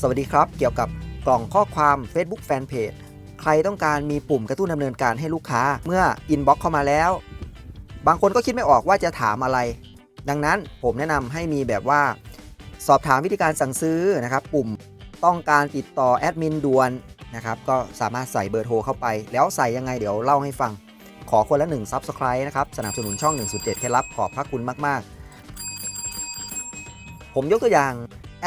สวัสดีครับ เกี่ยวกับกล่องข้อความ Facebook Fanpage ใครต้องการมีปุ่มกระตุ้นดำเนินการให้ลูกค้าเมื่ออินบ็อกเข้ามาแล้ว บางคนก็คิดไม่ออกว่าจะถามอะไร ดังนั้นผมแนะนำให้มีแบบว่า สอบถามวิธีการสั่งซื้อนะครับปุ่มต้องการติดต่อแอดมินด่วนนะครับก็สามารถใส่เบอร์โทรเข้าไป แล้วใส่ยังไงเดี๋ยวเล่าให้ฟัง ขอคนละ1 Subscribe นะครับสนับสนุนช่อง1.7เคล็ดลับขอบพระคุณมาก ๆ ผมยกตัวอย่าง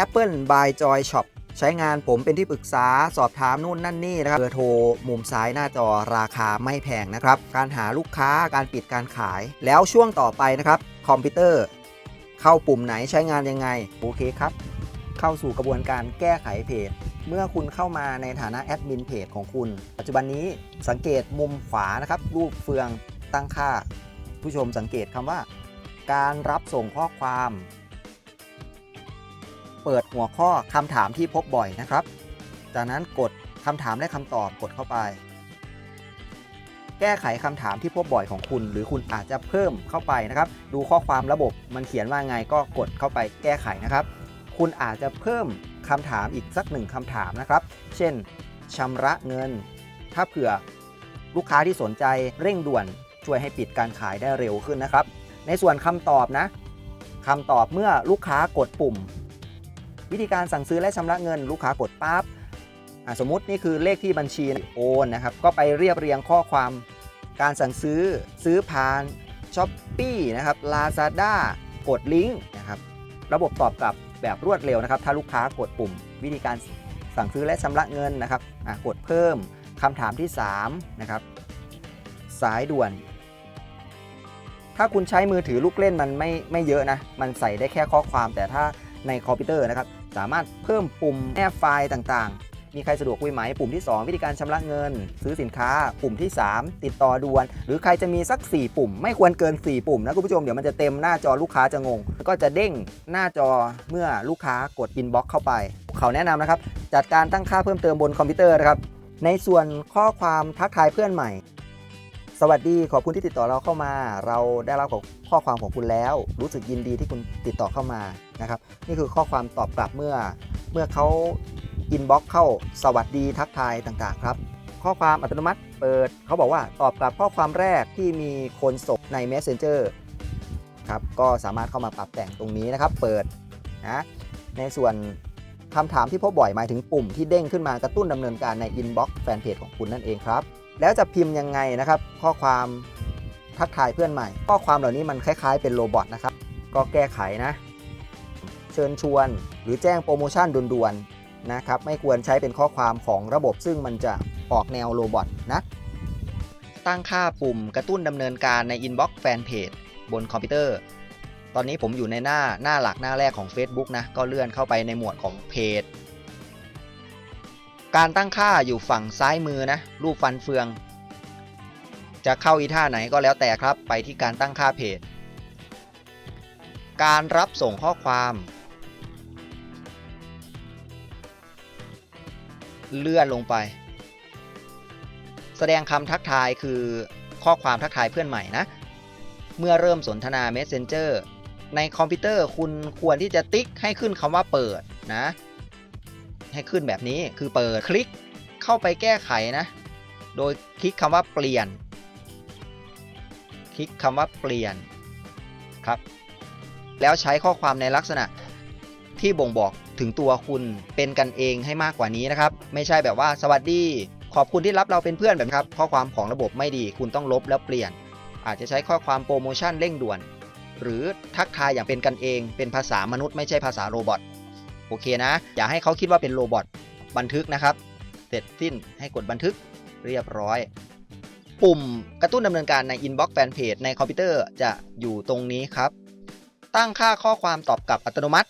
Apple by Joy Shop ใช้งานผมเป็นที่ปรึกษาสอบถามนู่นนั่นนี่นะครับเบอร์โทรมุมซ้ายหน้าจอราคาไม่แพงนะครับ การหาลูกค้าการปิดการขาย แล้วช่วงต่อไปนะครับ คอมพิวเตอร์ เข้าปุ่มไหนใช้งานยังไง โอเคครับ เข้าสู่กระบวนการแก้ไขเพจ เมื่อคุณเข้ามาในฐานะแอดมินเพจของคุณ ปัจจุบันนี้สังเกตมุมขวานะครับ รูปเฟืองตั้งค่า ผู้ชมสังเกตคำว่า การรับส่งข้อความ เปิดหัวข้อคำถามที่พบบ่อยนะครับ จากนั้นกดคำถามและคำตอบกดเข้าไป แก้ไขคำถามที่พบบ่อยของคุณ หรือคุณอาจจะเพิ่มเข้าไปนะครับ ดูข้อความระบบมันเขียนว่าไงก็กดเข้าไปแก้ไขนะครับ คุณอาจจะเพิ่มคำถามอีกสักหนึ่งคำถามนะครับ เช่นชำระเงิน ถ้าเผื่อลูกค้าที่สนใจเร่งด่วนช่วยให้ปิดการขายได้เร็วขึ้นนะครับ ในส่วนคำตอบนะคำตอบเมื่อลูกค้ากดปุ่ม วิธีการสั่งซื้อและชำระเงินลูกค้ากดปั๊บสมมุตินี่คือเลขที่บัญชีโอนนะครับ ก็ไปเรียบเรียงข้อความการสั่งซื้อซื้อผ่านช้อปปี้นะครับ Lazada กดลิงก์นะครับ ระบบตอบกลับแบบรวดเร็วนะครับ ถ้าลูกค้ากดปุ่ม วิธีการสั่งซื้อและชำระเงินนะครับกดเพิ่มคำถามที่ 3 นะครับ สายด่วน ถ้าคุณใช้มือถือลูกเล่นมันไม่ไม่เยอะนะ มันใส่ได้แค่ข้อความแต่ถ้าในคอมพิวเตอร์นะครับ สามารถเพิ่มปุ่มแนบไฟล์ต่างๆ มีใครสะดวกคุยไหม ปุ่มที่ 2 วิธีการชำระเงิน ซื้อสินค้า ปุ่มที่ 3 ติดต่อด่วน หรือใครจะมีสัก 4 ปุ่ม ไม่ควรเกิน 4 ปุ่มนะคุณผู้ชม เดี๋ยวมันจะเต็มหน้าจอลูกค้าจะงง ก็จะเด้งหน้าจอเมื่อลูกค้ากดอินบ็อกเข้าไป เขาแนะนำนะครับ จัดการตั้งค่าเพิ่มเติมบนคอมพิวเตอร์นะครับ ในส่วนข้อความทักทายเพื่อนใหม่สวัสดีขอบคุณที่ติดต่อเราเข้ามา เราได้รับข้อความของคุณแล้ว รู้สึกยินดีที่คุณติดต่อเข้ามา นะครับนี่คือข้อความตอบกลับเมื่อเมื่อเขาอินบ็อกเข้าสวัสดีทักทายต่างๆ ครับ ข้อความอัตโนมัติเปิดเขาบอกว่าตอบกลับข้อความแรกที่มีคนส่งใน Messenger ครับก็สามารถเข้ามาปรับแต่งตรงนี้นะครับ เปิดนะในส่วนคำถามที่พบบ่อยหมายถึงปุ่มที่เด้งขึ้นมากระตุ้นดำเนินการในอินบ็อกซ์แฟนเพจของคุณนั่นเองครับ แล้วจะพิมพ์ยังไงนะครับ ข้อความทักทายเพื่อนใหม่ ข้อความเหล่านี้มันคล้ายๆเป็นโรบอทนะครับ ก็แก้ไขนะ เชิญชวน หรือแจ้งโปรโมชั่นด่วนๆนะครับไม่ควรใช้เป็นข้อความของระบบซึ่งมันจะออกแนวโรบอทนะตั้งค่าปุ่มกระตุ้นดำเนินการใน Inbox Fanpage บนคอมพิวเตอร์ ตอนนี้ผมอยู่ในหน้าหน้าหลักหน้าแรกของ Facebook นะ ก็เลื่อนเข้าไปในหมวดของเพจ การตั้งค่าอยู่ฝั่งซ้ายมือนะ รูปฟันเฟือง จะเข้าอีท่าไหนก็แล้วแต่ครับ ไปที่การตั้งค่าเพจ การรับส่งข้อความ เลื่อนลงไป แสดงคำทักทายคือข้อความทักทายเพื่อนใหม่นะ เมื่อเริ่มสนทนา Messenger ในคอมพิวเตอร์คุณควรที่จะติ๊กให้ขึ้นคำว่าเปิดนะ ให้ขึ้นแบบนี้คือเปิดคลิกเข้าไปแก้ไขนะ โดยคลิกคำว่าเปลี่ยน คลิกคำว่าเปลี่ยนครับ แล้วใช้ข้อความในลักษณะที่บ่งบอก ถึงตัวคุณเป็นกันเองให้มากกว่านี้นะครับ ไม่ใช่แบบว่าสวัสดี ขอบคุณที่รับเราเป็นเพื่อนแบบนี้ครับข้อความของระบบไม่ดีคุณต้องลบแล้วเปลี่ยน อาจจะใช้ข้อความโปรโมชั่นเร่งด่วน หรือทักทายอย่างเป็นกันเอง เป็นภาษามนุษย์ไม่ใช่ภาษาโรบอทโอเคนะ อย่าให้เขาคิดว่าเป็นโรบอทบันทึกนะครับ เสร็จสิ้นให้กดบันทึกเรียบร้อย ปุ่มกระตุ้นดำเนินการใน Inbox Fanpage ในคอมพิวเตอร์จะอยู่ตรงนี้ครับ ตั้งค่าข้อความตอบกลับอัตโนมัติ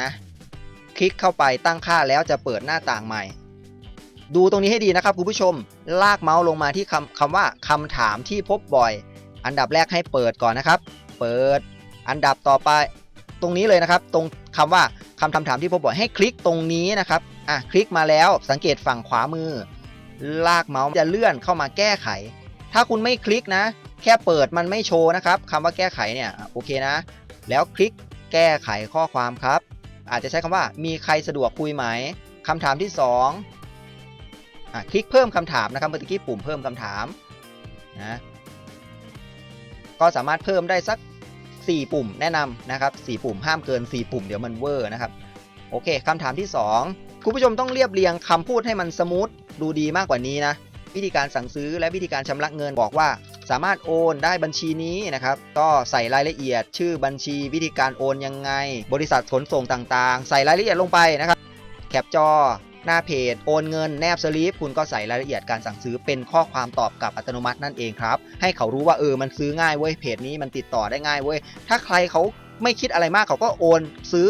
นะ คลิกเข้าไปตั้งค่าแล้วจะเปิดหน้าต่างใหม่ ดูตรงนี้ให้ดีนะครับคุณผู้ชม ลากเมาส์ลงมาที่คำคำว่าคำถามที่พบบ่อย อันดับแรกให้เปิดก่อนนะครับ เปิด อันดับต่อไป ตรงนี้เลยนะครับ ตรงคำว่าคำคำถามที่พบบ่อยให้คลิกตรงนี้นะครับอะคลิกมาแล้วสังเกตฝั่งขวามือ ลากเมาส์จะเลื่อนเข้ามาแก้ไข ถ้าคุณไม่คลิกนะ แค่เปิดมันไม่โชว์นะครับคำว่าแก้ไขเนี่ยโอเคนะ แล้วคลิกแก้ไขข้อความครับ อาจจะใช้คำว่ามีใครสะดวกคุยไหมคำถามที่2อะคลิกเพิ่มคำถามนะครับเมื่อกี้ปุ่มเพิ่มคำถามนะก็สามารถเพิ่มได้สัก 4 ปุ่มแนะนำนะครับ 4 ปุ่มห้ามเกิน 4 ปุ่มเดี๋ยวมันเวอร์นะครับ โอเคคำถามที่ 2 คุณผู้ชมต้องเรียบเรียงคำพูดให้มันสมูทดูดีมากกว่านี้นะ วิธีการสั่งซื้อและวิธีการชำระเงินบอกว่า สามารถโอนได้บัญชีนี้นะครับก็ใส่รายละเอียด ชื่อบัญชีวิธีการโอนยังไง บริษัทขนส่งต่างๆ ใส่รายละเอียดลงไปนะครับแคปจอหน้าเพจโอนเงินแนบสลิปคุณก็ใส่รายละเอียดการสั่งซื้อเป็นข้อความตอบกลับอัตโนมัตินั่นเองครับ ให้เขารู้ว่าเออมันซื้อง่ายเว้ยเพจนี้มันติดต่อได้ง่ายเว้ยถ้าใครเขาไม่คิดอะไรมากเขาก็โอนซื้อ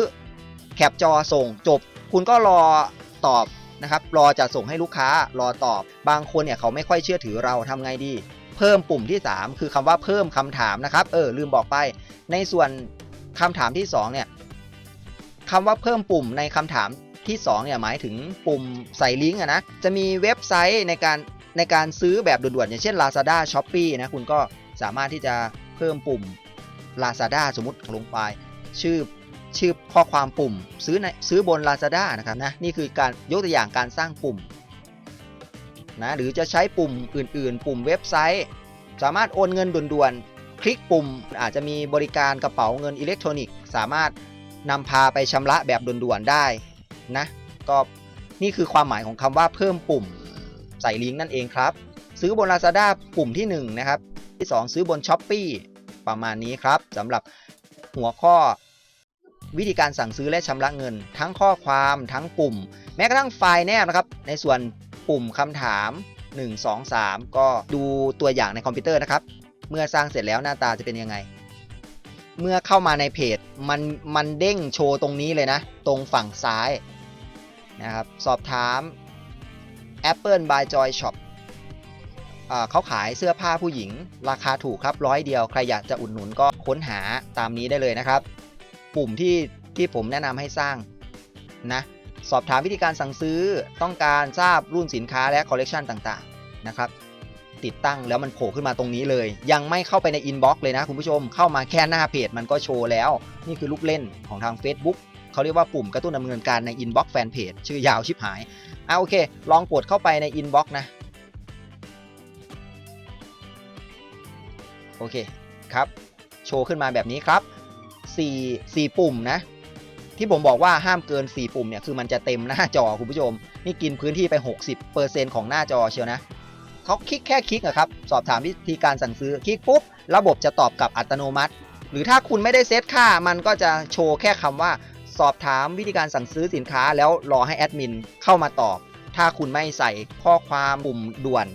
แคปจอส่งจบ คุณก็รอตอบนะครับรอจะส่งให้ลูกค้ารอตอบ บางคนเนี่ยเขาไม่ค่อยเชื่อถือเราทำไงดี เพิ่มปุ่มที่ 3 คือคำว่าเพิ่มคำถามนะครับเออลืมบอกไป ในส่วนคำถามที่2เนี่ยคำว่าเพิ่มปุ่มในคำถามที่2เนี่ยหมายถึงปุ่มใส่ลิงก์อะนะจะมีเว็บไซต์ในการในการซื้อแบบด่วนๆอย่างเช่น Lazada Shopee นะคุณก็สามารถที่จะเพิ่มปุ่ม Lazada สมมติลงไป ชื่อชื่อข้อความปุ่มซื้อในซื้อบน Lazada นะครับนะนี่คือการยกตัวอย่างการสร้างปุ่ม นะหรือจะใช้ปุ่มอื่นๆ ปุ่มเว็บไซต์ สามารถโอนเงินด่วนๆ คลิกปุ่มอาจจะมีบริการกระเป๋าเงินอิเล็กทรอนิกส์สามารถนำพาไปชำระแบบด่วนๆได้นะก็นี่คือความหมายของคำว่าเพิ่มปุ่มใส่ลิงก์นั่นเองครับ ซื้อบน Lazada ปุ่มที่ 1 นะครับ ที่ 2 ซื้อบน s h อ p e e ประมาณนี้ครับสำหรับหัวข้อวิธีการสั่งซื้อและชำระเงิน ทั้งข้อความทั้งปุ่ม แม้กระทั่งไฟล์แนบนะครับ ในส่วน ปุ่มคำถาม 1 2 3 ก็ดูตัวอย่างในคอมพิวเตอร์นะครับ เมื่อสร้างเสร็จแล้วหน้าตาจะเป็นยังไง เมื่อเข้ามาในเพจมันมันเด้งโชว์ตรงนี้เลยนะ ตรงฝั่งซ้ายนะครับสอบถาม Apple by Joy Shop อ่าเขาขายเสื้อผ้าผู้หญิง ราคาถูกครับร้อยเดียวใครอยากจะอุดหนุนก็ค้นหาตามนี้ได้เลยนะครับ ปุ่มที่ที่ผมแนะนำให้สร้างนะ สอบถามวิธีการสั่งซื้อต้องการทราบรุ่นสินค้าและคอลเลกชันต่างๆนะครับติดตั้งแล้วมันโผล่ขึ้นมาตรงนี้เลย ยังไม่เข้าไปในอินบ็อกซ์เลยนะคุณผู้ชมเข้ามาแค่หน้าเพจมันก็โชว์แล้ว นี่คือลูกเล่นของทาง Facebook เขาเรียกว่าปุ่มกระตุ้นดำเนินการในอินบ็อกซ์แฟนเพจชื่อยาวชิบหายอะโอเค ลองกดเข้าไปในอินบ็อกซ์นะ โอเคครับ โชว์ขึ้นมาแบบนี้ครับ4 4ปุ่มนะ ที่ผมบอกว่าห้ามเกิน 4 ปุ่มเนี่ยคือมันจะเต็มหน้าจอคุณผู้ชม นี่กินพื้นที่ไป 60%ของหน้าจอเชียวนะเขาคลิกแค่คลิกอะครับ สอบถามวิธีการสั่งซื้อคลิกปุ๊บ ระบบจะตอบกลับอัตโนมัติ หรือถ้าคุณไม่ได้เซตค่ามันก็จะโชว์แค่คำว่า สอบถามวิธีการสั่งซื้อสินค้า แล้วรอให้แอดมินเข้ามาตอบ ถ้าคุณไม่ใส่ข้อความปุ่มด่วน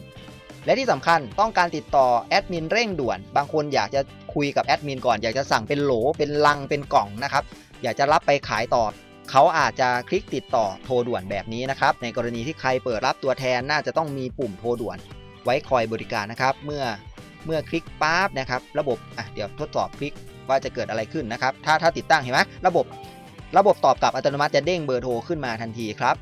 และที่สำคัญต้องการติดต่อแอดมินเร่งด่วน บางคนอยากจะคุยกับแอดมินก่อนอยากจะสั่งเป็นโหลเป็นลังเป็นกล่องนะครับ อยากจะรับไปขายต่อเขาอาจจะคลิกติดต่อโทรด่วนแบบนี้นะครับ ในกรณีที่ใครเปิดรับตัวแทนน่าจะต้องมีปุ่มโทรด่วน ไว้คอยบริการนะครับ เมื่อเมื่อคลิกปั๊บนะครับระบบอะเดี๋ยวทดสอบคลิกว่าจะเกิดอะไรขึ้นนะครับ ถ้าถ้าติดตั้งเห็นไหมระบบระบบตอบกลับอัตโนมัติจะเด้งเบอร์โทรขึ้นมาทันทีครับ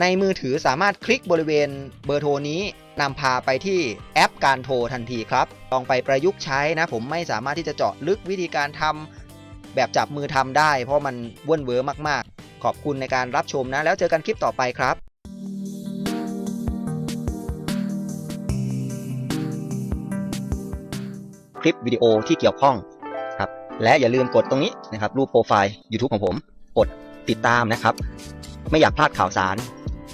ในมือถือสามารถคลิกบริเวณเบอร์โทรนี้นำพาไปที่แอปการโทรทันทีครับ ลองไปประยุกต์ใช้นะ ผมไม่สามารถที่จะเจาะลึกวิธีการทำ แบบจับมือทำได้ เพราะมันว่นเวอร์มากๆ ขอบคุณในการรับชมนะ แล้วเจอกันคลิปต่อไปครับคลิปวิดีโอที่เกี่ยวข้องครับและอย่าลืมกดตรงนี้นะครับรูปโปรไฟล์ YouTube ของผม กดติดตามนะครับ ไม่อยากพลาดข่าวสาร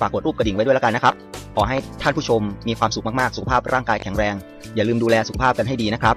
ฝากกดรูปกระดิ่งไว้ด้วยแล้วกันนะครับ ขอให้ท่านผู้ชมมีความสุขมากๆ สุขภาพร่างกายแข็งแรง อย่าลืมดูแลสุขภาพกันให้ดีนะครับ